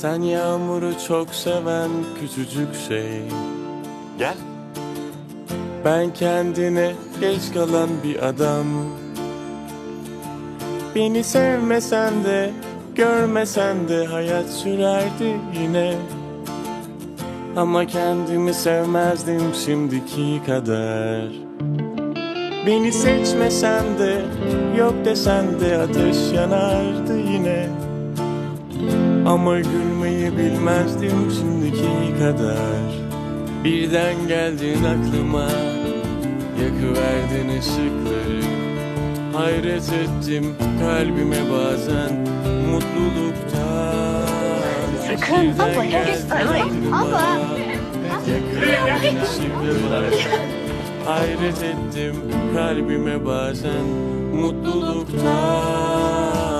Sen yağmuru çok seven küçücük şey. Gel. Ben kendine geç kalan bir adam. Beni sevmesen de görmesen de hayat sürerdi yine. Ama kendimi sevmezdim şimdiki kadar. Beni seçmesen de yok desen de ateş yanardı yine Ama gülmeyi bilmezdim şimdiki kadar. Birden geldin aklıma Yakıverdin ışıkları. Hayret ettim kalbime bazen Mutluluktan. Sakın baba, baba. Yakıverdin ışıkları. Hayret ettim kalbime bazen Mutluluktan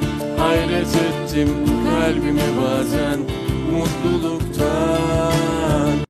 Hayret ettim kalbimi bazen. Mutluluk